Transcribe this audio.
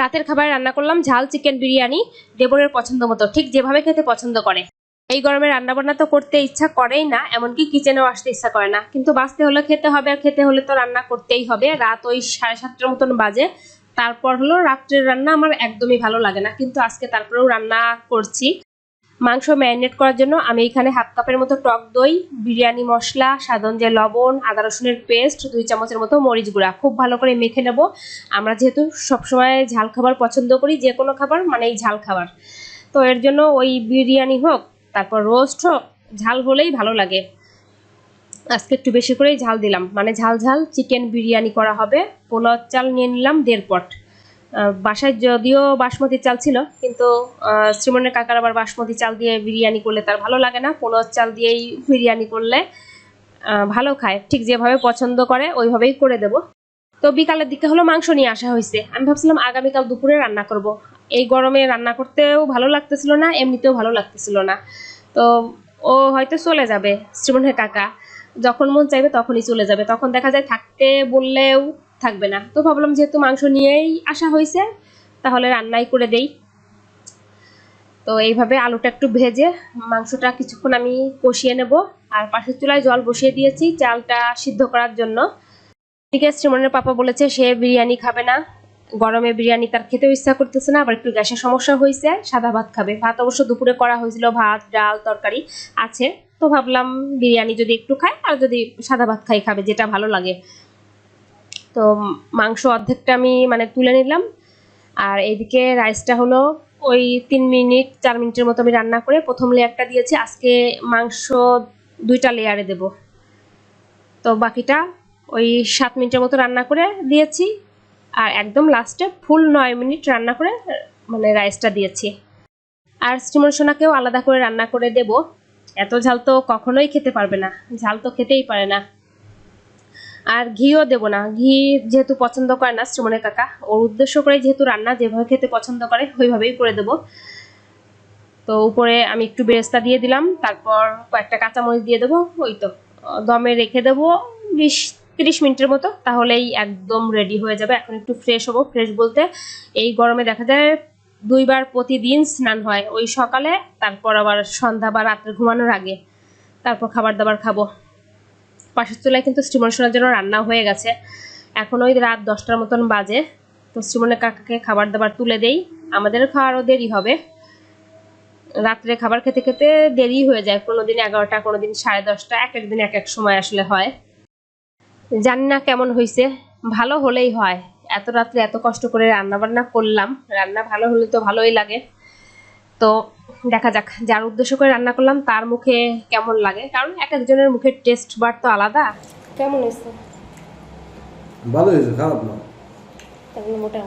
রাতের খাবার রান্না করলাম ঝাল চিকেন বিরিয়ানি, দেবরের পছন্দ মতো, ঠিক যেভাবে খেতে পছন্দ করে। এই গরমে রান্না বান্না তো করতে ইচ্ছা করেই না, এমনকি কিচেনেও আসতে ইচ্ছা করে না। কিন্তু বাঁচতে হলে খেতে হবে, আর খেতে হলে তো রান্না করতেই হবে। রাত ওই সাড়ে সাতটার মতন বাজে। তারপর হলো রাত্রের রান্না আমার একদমই ভালো লাগে না। কিন্তু আজকে তারপরেও রান্না করছি। মাংস ম্যারিনেট করার জন্য আমি এখানে হাফ কাপের মতো টক দই, বিরিয়ানি মশলা সাধারণ যে লবণ, আদা রসুনের পেস্ট, দুই চামচের মতো মরিচ গুঁড়া। খুব ভালো করে মেখে নেব। আমরা যেহেতু সবসময় ঝাল খাবার পছন্দ করি, যে কোনো খাবার মানে এই ঝাল খাবার। তো এর জন্য ওই বিরিয়ানি হোক, তারপর রোস্ট হোক, ঝাল হলেই ভালো লাগে। আজকে একটু বেশি করেই ঝাল দিলাম। মানে ঝাল ঝাল, চিকেন বিরিয়ানি করা হবে। পোলাও চাল নিয়ে নিলাম দেড় পট। বাসায় যদিও বাসমতি চাল ছিল, কিন্তু শ্রীমনের কাকার আবার বাসমতি চাল দিয়ে বিরিয়ানি করলে তার ভালো লাগে না। পোলাও চাল দিয়েই বিরিয়ানি করলে ভালো খায়। ঠিক যেভাবে পছন্দ করে, ওইভাবেই করে দেব। তো বিকালের দিকে হলো মাংস নিয়ে আসা হয়েছে। আমি ভাবছিলাম আগামীকাল দুপুরে রান্না করব। এই গরমে রান্না করতেও ভালো লাগতেছিল না, এমনিতেও ভালো লাগতেছিল না। তো ও হয়তো চলে যাবে শ্রীমনের কাকা। যখন মন চাইবে তখনই চলে যাবে। তখন দেখা যায় থাকতে বললেও থাকবে না। তো ভাবলাম যেহেতু মাংস নিয়েই আসা হয়েছে, তাহলে রান্নাই করে দেই। তো এইভাবে আলুটা একটু ভেজে মাংসটা কিছুক্ষণ আমি কষিয়ে নেব। আর পাশের চুলায় জল বসিয়ে দিয়েছি চালটা সিদ্ধ করার জন্য। এদিকে শ্রীমনের পাপা বলেছে সে বিরিয়ানি খাবে না। গরমে বিরিয়ানি তার খেতেও ইচ্ছা করতেছে না, আবার একটু গ্যাসের সমস্যা হয়েছে, সাদা ভাত খাবে। ভাত অবশ্য দুপুরে করা হয়েছিল ভাত, ডাল, তরকারি আছে। তো ভাবলাম বিরিয়ানি যদি একটু খায়, আর যদি সাদা ভাত খাই খাবে, যেটা ভালো লাগে। তো মাংস অর্ধেকটা আমি মানে তুলে নিলাম। আর এইদিকে রাইসটা হলো ওই তিন মিনিট, চার মিনিটের মতো আমি রান্না করে প্রথম লেয়ারটা দিয়েছি। আজকে মাংস দুইটা লেয়ারে দেব। তো বাকিটা ওই সাত মিনিটের মতো রান্না করে দিয়েছি। আর একদম লাস্টে ফুল নয় মিনিট রান্না করে মানে রাইসটা দিয়েছি। আর স্টিমন সোনাকেও আলাদা করে রান্না করে দেব। এত ঝাল তো কখনোই খেতে পারবে না। ঝাল তো খেতেই পারে না। আর ঘিও দেব না। ঘি যেহেতু পছন্দ করে না শ্রমণের কাকা, ওর উদ্দেশ্য করে যেহেতু রান্না যেভাবে খেতে পছন্দ করে, ওইভাবেই করে দেব। তো উপরে আমি একটু বেরেস্তা দিয়ে দিলাম, তারপর কয়েকটা কাঁচামরিচ দিয়ে দেবো, ওই তো, দমে রেখে দেবো বিশ তিরিশ মিনিটের মতো, তাহলেই একদম রেডি হয়ে যাবে। এখন একটু ফ্রেশ হব ফ্রেশ বলতে এই গরমে দেখা যায় দুইবার প্রতিদিন স্নান হয়, ওই সকালে, তারপর আবার সন্ধ্যা বা রাত্রে ঘুমানোর আগে, তারপর খাবার দাবার খাব। পাশের চুলায় কিন্তু স্টিমন শোনার জন্য রান্না হয়ে গেছে। এখন ওই রাত দশটার মতন বাজে। তো স্টিমনের কাকাকে খাবার দাবার তুলে দেই। আমাদের খাওয়ারও দেরি হবে। রাত্রে খাবার খেতে খেতে দেরি হয়ে যায়। কোনোদিন এগারোটা, কোনোদিন সাড়ে দশটা, এক এক দিন এক এক সময় আসলে হয়। জানি না কেমন হয়েছে ভালো হলেই হয়। এত রাত্রে এত কষ্ট করে রান্না বান্না করলাম। রান্না ভালো হলে তো ভালোই লাগে। তো দেখা যাক যার উদ্দেশ্য করে রান্না করলাম তার মুখে কেমন লাগে? কারণ এক একজনের মুখের টেস্ট বার তো আলাদা। কেমন হয়েছে? ভালো হয়েছে খারাপ না। মোটা